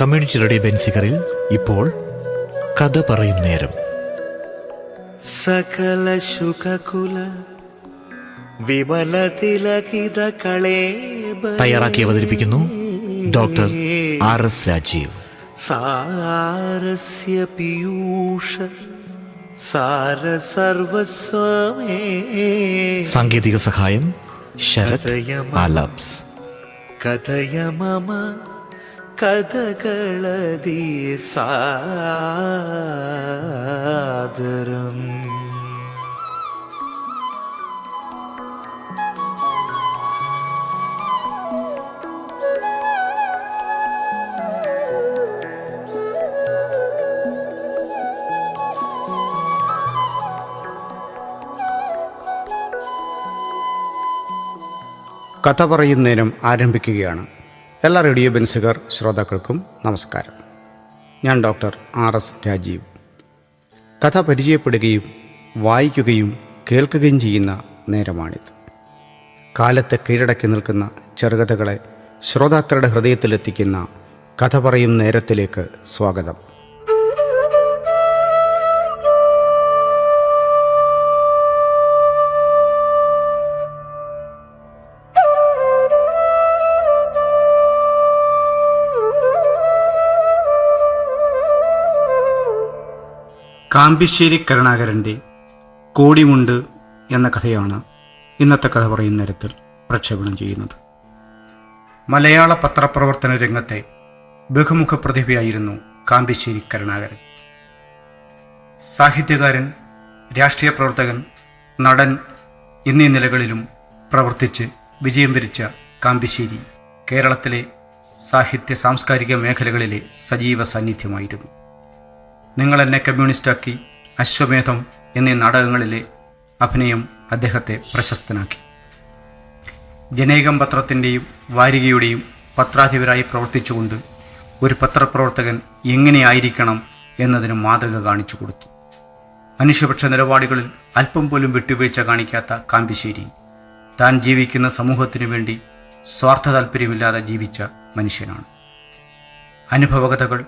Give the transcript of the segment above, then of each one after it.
Community radio ബെൻസിക്കറിൽ ഇപ്പോൾ കഥ പറയും നേരം. സകല ശുഖകുല വിമല തിലകിത കളേ തയ്യാറാക്കി അവതരിപ്പിക്കുന്നു ഡോക്ടർ ആർ എസ് രാജീവ്. സാരസ്യ പീയൂഷ സാര സർവസ്വമേ സാങ്കേതിക സഹായം ശരത് ആലാപ്സ് കഥയ മമ. കഥകളതി സാദരം കഥ പറയുന്നതിനും ആരംഭിക്കുകയാണ്. എല്ലാ റേഡിയോ ബെൻസുകാർ ശ്രോതാക്കൾക്കും നമസ്കാരം. ഞാൻ ഡോക്ടർ ആർ എസ് രാജീവ്. കഥ പരിചയപ്പെടുകയും വായിക്കുകയും കേൾക്കുകയും ചെയ്യുന്ന നേരമാണിത്. കാലത്തെ കീഴടക്കി നിൽക്കുന്ന ചെറുകഥകളെ ശ്രോതാക്കളുടെ ഹൃദയത്തിലെത്തിക്കുന്ന കഥ പറയും നേരത്തിലേക്ക് സ്വാഗതം. കാമ്പിശ്ശേരി കരുണാകരന്റെ കോടിമുണ്ട് എന്ന കഥയാണ് ഇന്നത്തെ കഥ പറയുന്ന തരത്തിൽ പ്രക്ഷേപണം ചെയ്യുന്നത്. മലയാള പത്രപ്രവർത്തന രംഗത്തെ ബഹുമുഖ പ്രതിഭയായിരുന്നു കാമ്പിശ്ശേരി കരുണാകരൻ. സാഹിത്യകാരൻ രാഷ്ട്രീയ പ്രവർത്തകൻ നടൻ എന്നീ നിലകളിലും പ്രവർത്തിച്ച് വിജയം വരിച്ച കാമ്പിശ്ശേരി കേരളത്തിലെ സാഹിത്യ സാംസ്കാരിക മേഖലകളിലെ സജീവ സാന്നിധ്യമായിരുന്നു. നിങ്ങൾ എന്നെ കമ്മ്യൂണിസ്റ്റാക്കി അശ്വമേധം എന്നീ നാടകങ്ങളിലെ അഭിനയം അദ്ദേഹത്തെ പ്രശസ്തനാക്കി. ജനേകം പത്രത്തിന്റെയും വാരികയുടെയും പത്രാധിപരായി പ്രവർത്തിച്ചുകൊണ്ട് ഒരു പത്രപ്രവർത്തകൻ എങ്ങനെയായിരിക്കണം എന്നതിന് മാതൃക കാണിച്ചു കൊടുത്തു. മനുഷ്യപക്ഷ നിലപാടുകളിൽ അല്പം പോലും വിട്ടുവീഴ്ച കാണിക്കാത്ത കാമ്പിശ്ശേരി താൻ ജീവിക്കുന്ന സമൂഹത്തിനു വേണ്ടി സ്വാർത്ഥ താല്പര്യമില്ലാതെ ജീവിച്ച മനുഷ്യനാണ്. അനുഭവകഥകൾ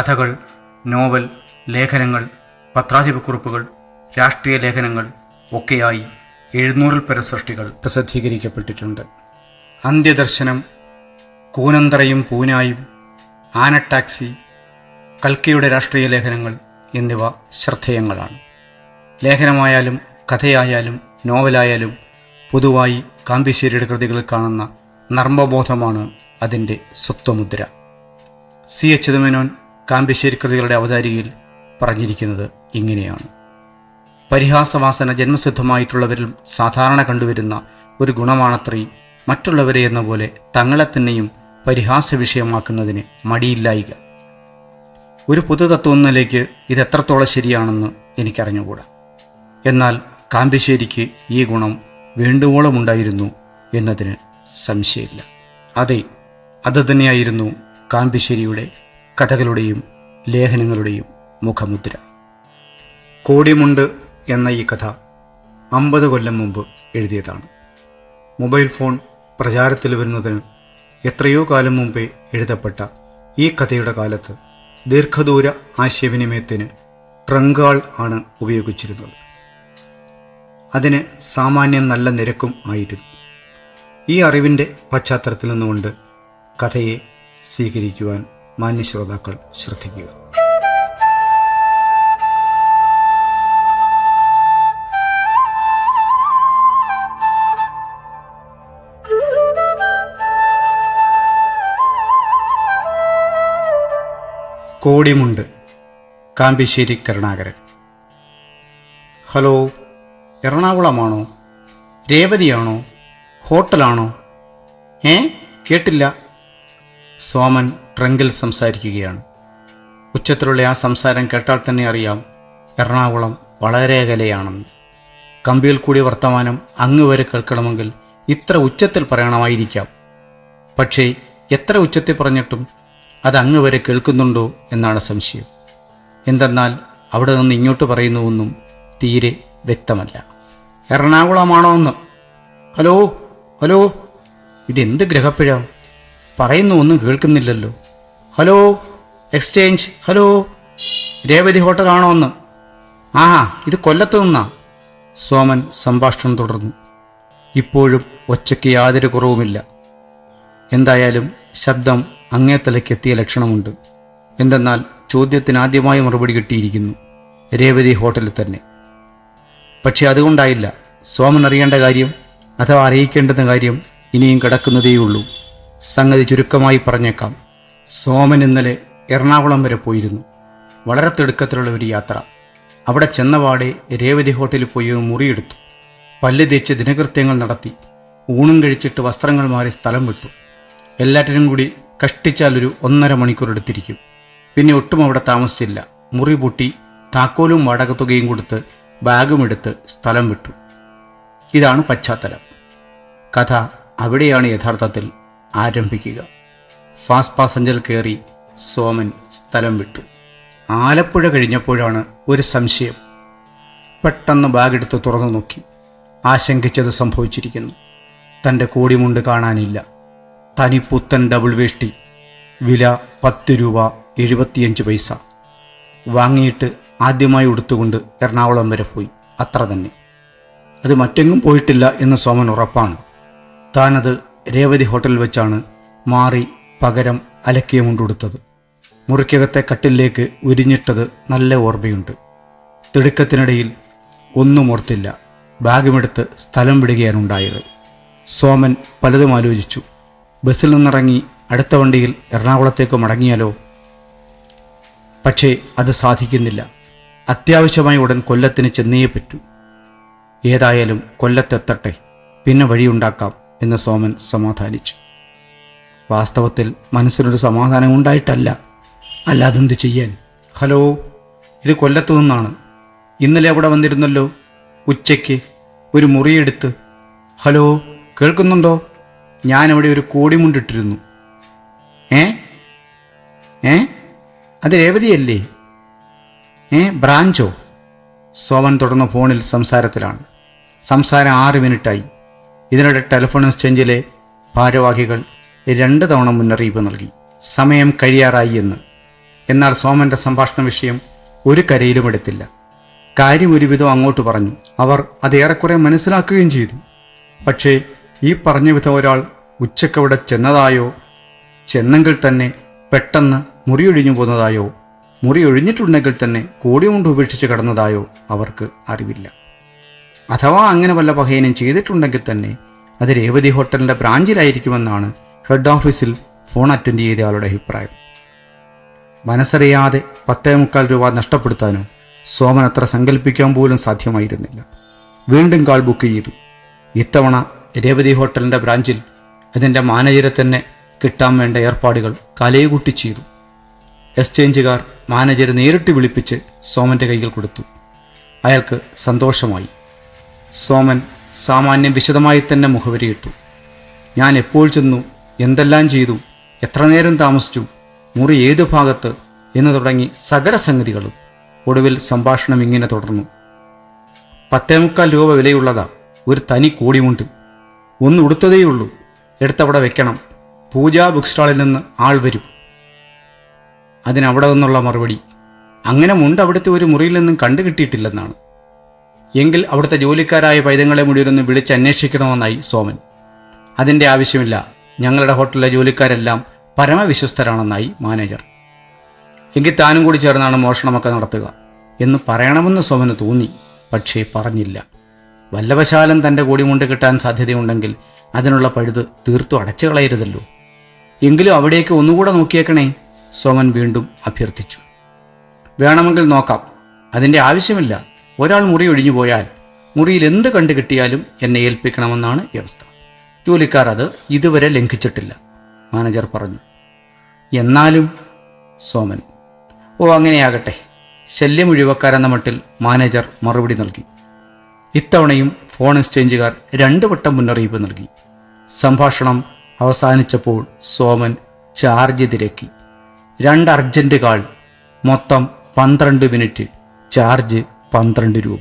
കഥകൾ നോവൽ ലേഖനങ്ങൾ പത്രാധിപക്കുറിപ്പുകൾ രാഷ്ട്രീയ ലേഖനങ്ങൾ ഒക്കെയായി എഴുന്നൂറിൽ പര സൃഷ്ടികൾ പ്രസിദ്ധീകരിക്കപ്പെട്ടിട്ടുണ്ട്. അന്ത്യദർശനം കൂനന്തറയും പൂനായും ആന ടാക്സി കൽക്കയുടെ രാഷ്ട്രീയ ലേഖനങ്ങൾ എന്നിവ ശ്രദ്ധേയങ്ങളാണ്. ലേഖനമായാലും കഥയായാലും നോവലായാലും പൊതുവായി കാമ്പിശ്ശേരിയുടെ കൃതികളിൽ കാണുന്ന നർമ്മബോധമാണ് അതിന്റെ സ്വത്വമുദ്ര. സി. എച്ച്. ചിദമേനോൻ കാമ്പിശ്ശേരി കൃതികളുടെ അവതാരികയിൽ പറഞ്ഞിരിക്കുന്നത് ഇങ്ങനെയാണ്. പരിഹാസവാസന ജന്മസിദ്ധമായിട്ടുള്ളവരിൽ സാധാരണ കണ്ടുവരുന്ന ഒരു ഗുണമാണത്രേ മറ്റുള്ളവരെ എന്ന പോലെ തങ്ങളെ തന്നെയും പരിഹാസ വിഷയമാക്കുന്നതിന് മടിയില്ലായിക. ഒരു പൊതുതത്വം എന്ന ഇത് എത്രത്തോളം ശരിയാണെന്ന് എനിക്കറിഞ്ഞുകൂടാ. എന്നാൽ കാമ്പിശ്ശേരിക്ക് ഈ ഗുണം വേണ്ടുവോളം ഉണ്ടായിരുന്നു എന്നതിന് സംശയമില്ല. അതെ അത് തന്നെയായിരുന്നു കാമ്പിശ്ശേരിയുടെ കഥകളുടെയും ലേഖനങ്ങളുടെയും മുഖമുദ്ര. കോടിമുണ്ട് എന്ന ഈ കഥ അമ്പത് കൊല്ലം മുമ്പ് എഴുതിയതാണ്. മൊബൈൽ ഫോൺ പ്രചാരത്തിൽ വരുന്നതിന് എത്രയോ കാലം മുമ്പേ എഴുതപ്പെട്ട ഈ കഥയുടെ കാലത്ത് ദീർഘദൂര ആശയവിനിമയത്തിന് ട്രങ്കാൾ ആണ് ഉപയോഗിച്ചിരുന്നത്. അതിന് സാമാന്യം നല്ല നിരക്കും ആയിരുന്നു. ഈ അറിവിന്റെ പശ്ചാത്തലത്തിൽ നിന്നുകൊണ്ട് കഥയെ സ്വീകരിക്കുവാൻ മാന്യശ്രോതാക്കൾ ശ്രദ്ധിക്കുക. കോടിമുണ്ട് കാമ്പിശ്ശേരി കരുണാകരൻ. ഹലോ എറണാകുളമാണോ? രേവതിയാണോ? ഹോട്ടലാണോ? ഏ കേട്ടില്ല. സോമൻ ട്രങ്കിൽ സംസാരിക്കുകയാണ്. ഉച്ചത്തിലുള്ള ആ സംസാരം കേട്ടാൽ തന്നെ അറിയാം എറണാകുളം വളരെ അകലെയാണെന്ന്. കമ്പിയിൽ കൂടി വർത്തമാനം അങ്ങ് വരെ കേൾക്കണമെങ്കിൽ ഇത്ര ഉച്ചത്തിൽ പറയണമായിരിക്കാം. പക്ഷേ എത്ര ഉച്ചത്തിൽ പറഞ്ഞിട്ടും അത് അങ്ങ് വരെ കേൾക്കുന്നുണ്ടോ എന്നാണ് സംശയം. എന്തെന്നാൽ അവിടെ നിന്ന് ഇങ്ങോട്ട് പറയുന്നുവെന്നും തീരെ വ്യക്തമല്ല. എറണാകുളമാണോ എന്ന്? ഹലോ ഹലോ ഇതെന്ത് ഗ്രഹപ്പിഴ? പറയുന്ന ഒന്നും കേൾക്കുന്നില്ലല്ലോ. ഹലോ എക്സ്ചേഞ്ച് ഹലോ രേവതി ഹോട്ടലാണോ ഒന്ന് ആഹാ ഇത് കൊല്ലത്ത് നിന്നാ. സോമൻ സംഭാഷണം തുടർന്നു. ഇപ്പോഴും ഒച്ചയ്ക്ക് യാതൊരു കുറവുമില്ല. എന്തായാലും ശബ്ദം അങ്ങേത്തലയ്ക്ക് എത്തിയ ലക്ഷണമുണ്ട്. എന്തെന്നാൽ ചോദ്യത്തിന് ആദ്യമായി മറുപടി കിട്ടിയിരിക്കുന്നു. രേവതി ഹോട്ടലിൽ തന്നെ. പക്ഷെ അതുകൊണ്ടായില്ല. സോമൻ അറിയേണ്ട കാര്യം അഥവാ അറിയിക്കേണ്ടുന്ന കാര്യം ഇനിയും കിടക്കുന്നതേയുള്ളൂ. സംഗതി ചുരുക്കമായി പറഞ്ഞേക്കാം. സോമൻ ഇന്നലെ എറണാകുളം വരെ പോയിരുന്നു. വളരെ തിടുക്കത്തിലുള്ള ഒരു യാത്ര. അവിടെ ചെന്നപാടെ രേവതി ഹോട്ടലിൽ പോയി മുറിയെടുത്തു പല്ല് തേച്ച് ദിനകൃത്യങ്ങൾ നടത്തി. ഊണും കഴിച്ചിട്ട് വസ്ത്രങ്ങൾ മാറി സ്ഥലം വിട്ടു. എല്ലാറ്റിനും കൂടി കഷ്ടിച്ചാൽ ഒരു ഒന്നര മണിക്കൂർ എടുത്തിരിക്കും. പിന്നെ ഒട്ടും അവിടെ താമസിച്ചില്ല. മുറി പൂട്ടി താക്കോലും വാടകത്തുകയും കൊടുത്ത് ബാഗും എടുത്ത് സ്ഥലം വിട്ടു. ഇതാണ് പശ്ചാത്തലം. കഥ അവിടെയാണ് യഥാർത്ഥത്തിൽ ആരംഭിക്കുക. ഫാസ്റ്റ് പാസഞ്ചർ കയറി സോമൻ സ്ഥലം വിട്ടു. ആലപ്പുഴ കഴിഞ്ഞപ്പോഴാണ് ഒരു സംശയം. പെട്ടെന്ന് ബാഗെടുത്ത് തുറന്നു നോക്കി. ആശങ്കിച്ചത് സംഭവിച്ചിരിക്കുന്നു. തന്റെ കോടിമുണ്ട് കാണാനില്ല. തനി പുത്തൻ ഡബിൾ വേഷ്ടി. വില പത്ത് രൂപ എഴുപത്തിയഞ്ച് പൈസ. വാങ്ങിയിട്ട് ആദ്യമായി ഉടുത്തുകൊണ്ട് എറണാകുളം വരെ പോയി. അത്ര തന്നെ. അത് മറ്റെങ്ങും പോയിട്ടില്ല എന്ന് സോമൻ ഉറപ്പാണ്. താനത് രേവതി ഹോട്ടലിൽ വെച്ചാണ് മാറി പകരം അലക്കിയ മുണ്ടുടുത്തത് മുറിക്കകത്തെ കട്ടിലേക്ക് ഉരിഞ്ഞിട്ടത് നല്ല ഓർമ്മയുണ്ട്. തിടുക്കത്തിനിടയിൽ ഒന്നും ഓർത്തില്ല. ബാഗുമെടുത്ത് സ്ഥലം വിടുകയാണ് ഉണ്ടായത് സോമൻ പലതും ആലോചിച്ചു. ബസ്സിൽ നിന്നിറങ്ങി അടുത്ത വണ്ടിയിൽ എറണാകുളത്തേക്ക് മടങ്ങിയാലോ? പക്ഷേ അത് സാധിക്കുന്നില്ല. അത്യാവശ്യമായി ഉടൻ കൊല്ലത്തിന് ചെന്നേ പറ്റൂ. ഏതായാലും കൊല്ലത്തെത്തട്ടെ. പിന്നെ വഴിയുണ്ടാക്കാം. എന്ന് സോമൻ സമാധാനിച്ചു. വാസ്തവത്തിൽ മനസ്സിനൊരു സമാധാനം ഉണ്ടായിട്ടല്ല അല്ലാതെന്ത് ചെയ്യാൻ? ഹലോ ഇത് കൊല്ലത്തു നിന്നാണ്. ഇന്നലെ അവിടെ വന്നിരുന്നല്ലോ. ഉച്ചയ്ക്ക് ഒരു മുറിയെടുത്ത്. ഹലോ കേൾക്കുന്നുണ്ടോ? ഞാനവിടെ ഒരു കോടിമുണ്ടിട്ടിരുന്നു. ഏ? ഏ? അത് രേവതിയല്ലേ? ഏ ബ്രാഞ്ചോ? സോമൻ തുടർന്ന ഫോണിൽ സംസാരത്തിലാണ്. സംസാരം ആറ് മിനിറ്റായി. ഇതിനിടെ ടെലിഫോൺ എക്സ്ചേഞ്ചിലെ ഭാരവാഹികൾ രണ്ട് തവണ മുന്നറിയിപ്പ് നൽകി. സമയം കഴിയാറായി എന്ന്. എന്നാൽ സോമന്റെ സംഭാഷണ വിഷയം ഒരു കരയിലും എടുത്തില്ല. കാര്യം ഒരുവിധം അങ്ങോട്ട് പറഞ്ഞു. അവർ അത് ഏറെക്കുറെ മനസ്സിലാക്കുകയും ചെയ്തു. പക്ഷേ ഈ പറഞ്ഞ വിധം ഒരാൾ ഉച്ചക്കവിടെ ചെന്നതായോ ചെന്നെങ്കിൽ തന്നെ പെട്ടെന്ന് മുറിയൊഴിഞ്ഞു പോകുന്നതായോ മുറി ഒഴിഞ്ഞിട്ടുണ്ടെങ്കിൽ തന്നെ കോടി കൊണ്ട് ഉപേക്ഷിച്ച് കടന്നതായോ അവർക്ക് അറിവില്ല. അഥവാ അങ്ങനെ വല്ല പഹയനം ചെയ്തിട്ടുണ്ടെങ്കിൽ തന്നെ അത് രേവതി ഹോട്ടലിന്റെ ബ്രാഞ്ചിലായിരിക്കുമെന്നാണ് ഹെഡ് ഓഫീസിൽ ഫോൺ അറ്റൻഡ് ചെയ്തയാളുടെ അഭിപ്രായം. മനസ്സറിയാതെ പത്തേ മുക്കാൽ രൂപ നഷ്ടപ്പെടുത്താനോ സോമൻ അത്ര സങ്കല്പിക്കാൻ പോലും സാധ്യമായിരുന്നില്ല. വീണ്ടും കാൾ ബുക്ക് ചെയ്തു. ഇത്തവണ രേവതി ഹോട്ടലിന്റെ ബ്രാഞ്ചിൽ അതിന്റെ മാനേജരെ തന്നെ കിട്ടാൻ വേണ്ട ഏർപ്പാടുകൾ കലയുകൂട്ടി ചെയ്തു. എക്സ്ചേഞ്ചുകാർ മാനേജരെ നേരിട്ട് വിളിപ്പിച്ച് സോമന്റെ കയ്യിൽ കൊടുത്തു. അയാൾക്ക് സന്തോഷമായി. സോമൻ സാമാന്യം വിശദമായി തന്നെ മുഖവരിയിട്ടു. ഞാൻ എപ്പോൾ ചെന്നു എന്തെല്ലാം ചെയ്തു എത്ര നേരം താമസിച്ചു മുറി ഏതു ഭാഗത്ത് എന്ന് തുടങ്ങി സകല സംഗതികളും ഒടുവിൽ സംഭാഷണം ഇങ്ങനെ തുടർന്നു. പത്തേമുക്കാൽ രൂപ വിലയുള്ളതാ ഒരു തനി കോടിമുണ്ട്. ഒന്ന് ഉടുത്തതേയുള്ളൂ എടുത്തവിടെ വെക്കണം പൂജാ ബുക്ക് സ്റ്റാളിൽ നിന്ന് ആൾ വരും. അതിനവിടെ നിന്നുള്ള മറുപടി അങ്ങനെ മുണ്ട് അവിടുത്തെ ഒരു മുറിയിൽ നിന്നും കണ്ടു കിട്ടിയിട്ടില്ലെന്നാണ് എങ്കിൽ അവിടുത്തെ ജോലിക്കാരായ പൈതങ്ങളെ മുഴുവനൊന്ന് വിളിച്ച് അന്വേഷിക്കണമെന്നായി സോമൻ. അതിന്റെ ആവശ്യമില്ല. ഞങ്ങളുടെ ഹോട്ടലിലെ ജോലിക്കാരെല്ലാം പരമവിശ്വസ്തരാണെന്നായി മാനേജർ. എങ്കിൽ താനും കൂടി ചേർന്നാണ് മോഷണമൊക്കെ നടത്തുക എന്ന് പറയണമെന്ന് സോമന് തോന്നി. പക്ഷേ പറഞ്ഞില്ല. വല്ലവശാലം തന്റെ കൂടിമുണ്ട് കിട്ടാൻ സാധ്യതയുണ്ടെങ്കിൽ അതിനുള്ള പഴുത് തീർത്തു അടച്ചു കളയരുതല്ലോ. എങ്കിലും അവിടേക്ക് ഒന്നുകൂടെ നോക്കിയേക്കണേ. സോമൻ വീണ്ടും അഭ്യർത്ഥിച്ചു. വേണമെങ്കിൽ നോക്കാം. അതിന്റെ ആവശ്യമില്ല. ഒരാൾ മുറി ഒഴിഞ്ഞു പോയാൽ മുറിയിൽ എന്ത് കണ്ടു കിട്ടിയാലും എന്നെ ഏൽപ്പിക്കണമെന്നാണ് വ്യവസ്ഥ ജോലിക്കാർ അത് ഇതുവരെ ലംഘിച്ചിട്ടില്ല മാനേജർ പറഞ്ഞു. എന്നാലും സോമൻ ഓ അങ്ങനെയാകട്ടെ. ശല്യം ഒഴിവക്കാരെന്ന മട്ടിൽ മാനേജർ മറുപടി നൽകി. ഇത്തവണയും ഫോൺ എക്സ്ചേഞ്ചുകാർ രണ്ടു വട്ടം മുന്നറിയിപ്പ് നൽകി. സംഭാഷണം അവസാനിച്ചപ്പോൾ സോമൻ ചാർജ് തിരക്കി. രണ്ട് അർജന്റ് കാൾ മൊത്തം പന്ത്രണ്ട് മിനിറ്റ് ചാർജ് പന്ത്രണ്ട് രൂപ.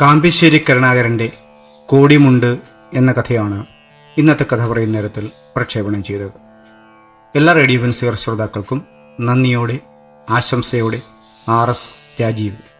കാമ്പിശ്ശേരി കരുണാകരന്റെ കോടിമുണ്ട് എന്ന കഥയാണ് ഇന്നത്തെ കഥ പറയുന്ന നേരത്തിൽ പ്രക്ഷേപണം ചെയ്തത്. എല്ലാ റേഡിയോ പെൻസിയർ ശ്രോതാക്കൾക്കും നന്ദിയോടെ ആശംസയോടെ ആർ എസ് രാജീവ്.